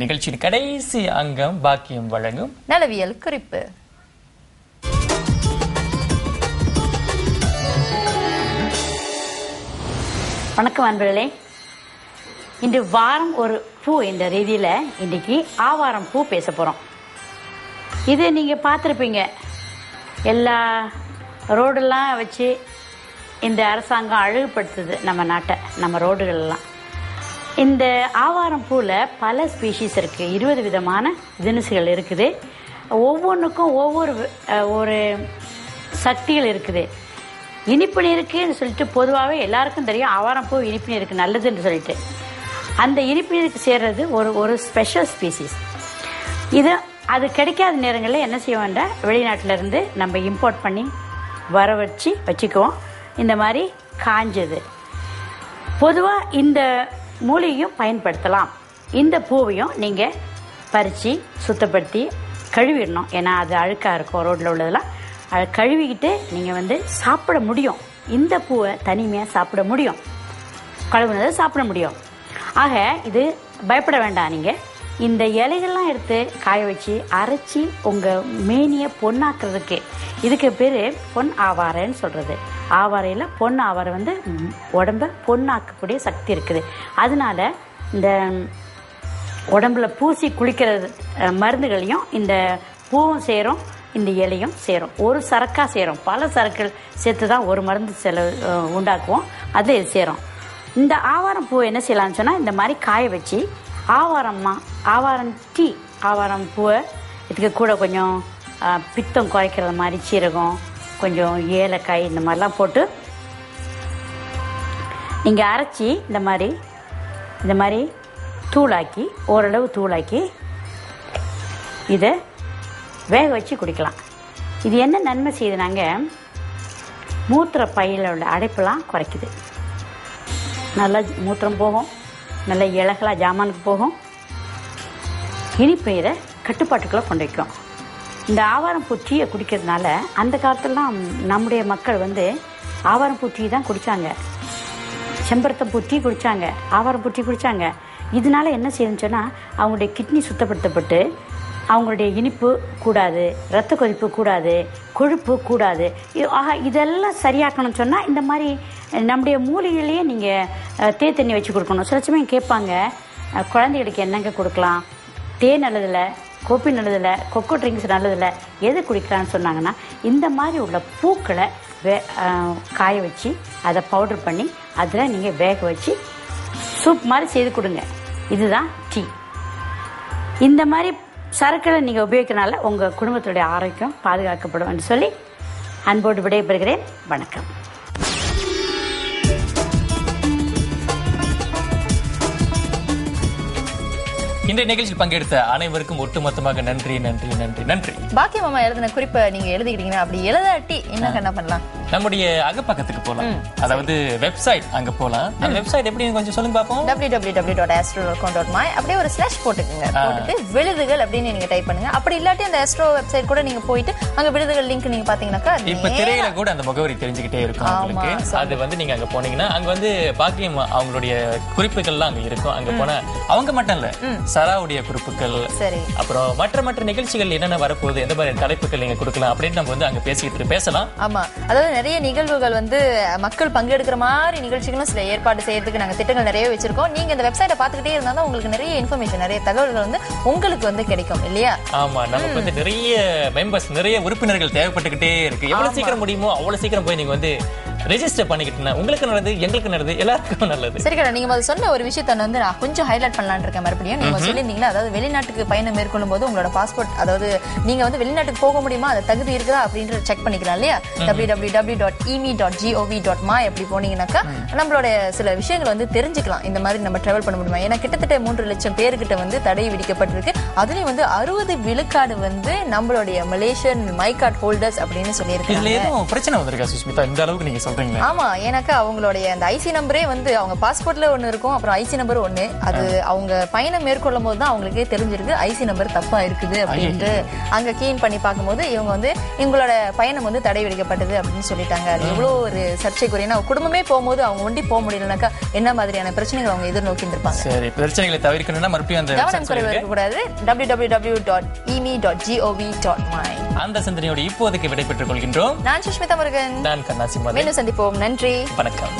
நிகழ்ச்சியின் கடைசி அங்கம் பாக்கியம் வழங்கும் நலவியல் குறிப்பு. வணக்கம் அன்பர்களே. இன்று வாரம் ஒரு பூ என்ற ரீதியில் இன்னைக்கு ஆவாரம் பூ பேச போகிறோம் இது நீங்கள் பார்த்துருப்பீங்க. எல்லா ரோடெல்லாம் வச்சு இந்த அரசாங்கம் அழகுபடுத்துது நம்ம நாட்டை நம்ம ரோடுகளெல்லாம் இந்த ஆவாரம் பூவில் பல ஸ்பீஷீஸ் இருக்குது இருபது விதமான தினசுகள் இருக்குது. ஒவ்வொன்றுக்கும் ஒவ்வொரு ஒரு சக்திகள் இருக்குது. இனிப்பு இருக்குன்னு சொல்லிட்டு பொதுவாகவே எல்லாருக்கும் தெரியும். ஆவாரம் பூ இனிப்பு இருக்குது நல்லதுன்னு சொல்லிட்டு. அந்த இனிப்பு நீருக்கு சேர்றது ஒரு ஒரு ஸ்பெஷல் ஸ்பீசிஸ் இது அது கிடைக்காத நேரங்களில் என்ன செய்ய வேண்டாம் வெளிநாட்டிலேருந்து நம்ம இம்போர்ட் பண்ணி வர வச்சு வச்சுக்குவோம். இந்த மாதிரி காஞ்சது. பொதுவாக இந்த மூலிகையும் பயன்படுத்தலாம். இந்த பூவையும் நீங்கள் பறித்து சுத்தப்படுத்தி கழுவிடணும். ஏன்னா அது அழுக்காக இருக்கும் ரோட்டில் உள்ளதெல்லாம். அதை கழுவிக்கிட்டு நீங்கள் வந்து சாப்பிட முடியும். இந்த பூவை தனிமையாக சாப்பிட முடியும். கழுவுனதை சாப்பிட முடியும். ஆக இது பயப்பட வேண்டாம் நீங்கள் இந்த இலைகள்லாம் எடுத்து காய வச்சு அரைச்சி உங்கள் மேனியை பொண்ணாக்குறதுக்கு. இதுக்கு பேர் பொன் ஆவாரன்னு சொல்கிறது ஆவாரையில் பொன் ஆவாரை வந்து உடம்ப பொண்ணாக்கக்கூடிய சக்தி இருக்குது. அதனால இந்த உடம்புல பூசி குளிக்கிற மருந்துகளையும் இந்த பூவும் சேரும் இந்த இலையும் சேரும். ஒரு சரக்காக சேரும். பல சரக்குகள் சேர்த்து தான் ஒரு மருந்து செலவு உண்டாக்குவோம். அது சேரும். இந்த ஆவாரம் பூ என்ன செய்யலாம்னு சொன்னால் இந்த மாதிரி காய வச்சு ஆவாரம்மா ஆவாரம் டீ ஆவாரம் பூவை இதுக்கு கூட கொஞ்சம் பித்தம் குறைக்கிற மாதிரி சீரகம் கொஞ்சம் ஏலக்காய் இந்த மாதிரிலாம் போட்டு நீங்கள் அரைச்சி இந்த மாதிரி இந்த மாதிரி தூளாக்கி ஓரளவு தூளாக்கி இதை வேக வச்சு குடிக்கலாம். இது என்ன நன்மை செய்யுதுனாங்க மூத்திர பையிலோட அடைப்பெல்லாம் குறைக்குது. நல்லா மூத்திரம் போகும் நல்ல இலகலாக ஜாமானுக்கு போகும். இனிப்பு இதை கட்டுப்பாட்டுக்குள்ளே கொண்டு வைக்கும். இந்த ஆவாரம் பூ டீயை குடிக்கிறதுனால அந்த காலத்துலலாம் நம்முடைய மக்கள் வந்து ஆவாரம் பூ டீ தான் குடித்தாங்க செம்பருத்தம் டீ குடித்தாங்க ஆவாரம் டீ குடித்தாங்க இதனால என்ன செய்யணுச்சோன்னா சொன்னால் அவங்களுடைய கிட்னி சுத்தப்படுத்தப்பட்டு அவங்களுடைய இனிப்பு கூடாது ரத்த கொதிப்பு கூடாது கொழுப்பு கூடாது. ஆஹா ஆக இதெல்லாம் சரியாக்கணும்னு சொன்னால் இந்த மாதிரி நம்முடைய மூலிகையிலேயே நீங்கள் தே தண்ணி வச்சு கொடுக்கணும். சில சமயம் கேட்பாங்க குழந்தைகளுக்கு என்னங்க கொடுக்கலாம்? தேன் நல்லதில்ல கோப்பி நல்லதில்ல கொக்கோ ட்ரிங்க்ஸ் நல்லதில்ல. எது குடிக்கலான்னு சொன்னாங்கன்னா இந்த மாதிரி உள்ள பூக்களை வே காய வச்சு அதை பவுடர் பண்ணி அதில் நீங்கள் வேக வச்சு சூப் மாதிரி செய்து கொடுங்க. இதுதான் டீ இந்த மாதிரி சரக்குகளை நீங்கள் உபயோகிக்கிறனால உங்கள் குடும்பத்துடைய ஆரோக்கியம் பாதுகாக்கப்படும் என்று சொல்லி அன்போடு விடைபெறுகிறேன். வணக்கம். இன்றைய நிகழ்ச்சியில் பங்கெடுத்த அனைவருக்கும் ஒட்டுமொத்தமாக நன்றி நன்றி நன்றி நன்றி. பாக்கிய மாமா எழுதின குறிப்பை நீங்க எழுதிக்கிட்டீங்கன்னா அப்படி எழுதாட்டி என்ன என்ன பண்ணலாம்? நம்முடைய அகப்பக்கத்துக்கு போலாம். அதாவது வெப்சைட் அங்க போலாம். அந்த வெப்சைட் எப்படி கொஞ்சம் சொல்லுங்க பாப்போம். W W W dot astro dot my அப்படியே ஒரு ஸ்லாஷ் போட்டுக்கோங்க. போட்டுட்டு விழுதுகள் அப்படின்னு நீங்க டைப் பண்ணுங்க. அப்படி இல்லாட்டி அந்த ஆஸ்ட்ரோ வெப்சைட் கூட நீங்க போயிட்டு அங்க விழுதுகள் லிங்க் நீங்க பாத்தீங்கன்னாக்கா இப்ப திரையில கூட அந்த முகவரி தெரிஞ்சுக்கிட்டே இருக்கும் உங்களுக்கு. அது வந்து நீங்க அங்க போனீங்கன்னா அங்க வந்து பாக்கியம் அவங்களுடைய குறிப்புகள்லாம் அங்க இருக்கும். அங்க போனா அவங்க மட்டும் இல்ல சராவுடைய குறிப்புகள் சரி. அப்புறம் மற்ற மற்ற நிகழ்ச்சிகள் என்னென்ன வரப்போகுது எந்த மாதிரி தலைப்புகள் நீங்க கொடுக்கலாம் அப்படின்னு நம்ம வந்து அங்க பேசிக்கிட்டு பேசலாம். ஆமா. அதாவது நிறைய நிகழ்வுகள் வந்து மக்கள் பங்கெடுக்கிற மாதிரி நிகழ்ச்சிகளும் சில ஏற்பாடு செய்யறதுக்கு நாங்க திட்டங்கள் நிறைய வச்சிருக்கோம். நீங்க இந்த வெப்சைட்டை பார்த்துக்கிட்டே இருந்தா தான் உங்களுக்கு நிறைய இன்ஃபர்மேஷன் நிறைய தகவல்கள் வந்து உங்களுக்கு வந்து கிடைக்கும் இல்லையா? ஆமா நமக்கு வந்து நிறைய மெம்பர்ஸ் நிறைய உறுப்பினர்கள் தேவைப்பட்டுக்கிட்டே இருக்கு. எவ்வளவு சீக்கிரம் முடியுமோ அவ்வளவு சீக்கிரம் போய் நீங்க வந்து ரெஜிஸ்டர் பண்ணிக்கிட்டீங்கன்னா உங்களுக்கு நல்லது எங்களுக்கு நல்லது எல்லாருக்கும் நல்லது. சரி கடா நீங்க சொன்ன ஒரு விஷயத்த வந்து நான் கொஞ்சம் ஹைலைட் பண்ணலாம்னு இருக்கேன் மறுபடியும். நீங்க சொல்லியிருந்தீங்களா அதாவது வெளிநாட்டுக்கு பயணம் மேற்கொள்ளும் போது உங்களோட பாஸ்போர்ட் அதாவது நீங்க வந்து வெளிநாட்டுக்கு போக முடியுமா அது தகுதி இருக்குதா அப்படின்ற செக் பண்ணிக்கலாம் இல்லையா? W W W dot imi dot GOV dot my அப்படி போனீங்கன்னாக்கா நம்மளோட சில விஷயங்கள் வந்து தெரிஞ்சுக்கலாம். இந்த மாதிரி நம்ம டிராவல் பண்ண முடியுமா? ஏன்னா கிட்டத்தட்ட மூன்று லட்சம் பேர்கிட்ட வந்து தடை விதிக்கப்பட்டிருக்கு. அதுலயும் வந்து அறுபது விழுக்காடு வந்து நம்மளுடைய மலேசியன் மை கார்டு ஹோல்டர்ஸ் அப்படின்னு சொல்லியிருக்காங்க பிரச்சனை வந்திருக்கா சுஷ்மிதா? இந்த அளவுக்கு நீங்க சொல்றீங்களா? ஆமா எனக்கு அவங்களுடைய அந்த ஐசி நம்பரே வந்து அவங்க பாஸ்போர்ட்ல ஒண்ணு இருக்கும் அப்புறம் ஐசி நம்பர் ஒண்ணு. அது அவங்க பயணம் மேற்கொள்ளும் போது தான் அவங்களுக்கே தெரிஞ்சிருக்கு ஐசி நம்பர் தப்பா இருக்குது அப்படின்ட்டு. அங்க கீன் பண்ணி பார்க்கும்போது இவங்க வந்து எங்களோட பயணம் வந்து தடை விதிக்கப்பட்டது அப்படின்னு சொல்லிட்டாங்க. அது எவ்வளவு ஒரு சர்ச்சைக்குரியனா குடும்பமே போகும்போது அவங்க ஒண்டி போக முடியலனாக்கா என்ன மாதிரியான பிரச்சனைகள் அவங்க எதிர்நோக்கி இருப்பாங்க சரி பிரச்சனைகளை தவிர்க்கணும்னா மறுபடியும் அந்த கவனம் குறைவு. இருக்கக்கூடாது W W W dot imi dot GOV dot my அந்த சிந்தனையோடு இப்போதைக்கு விடைபெற்றுக் கொள்கின்றோம். நான் சுஷ்மிதா முருகன். நான் கண்ணாசி மதன் மீண்டும் சந்திப்போம் நன்றி வணக்கம்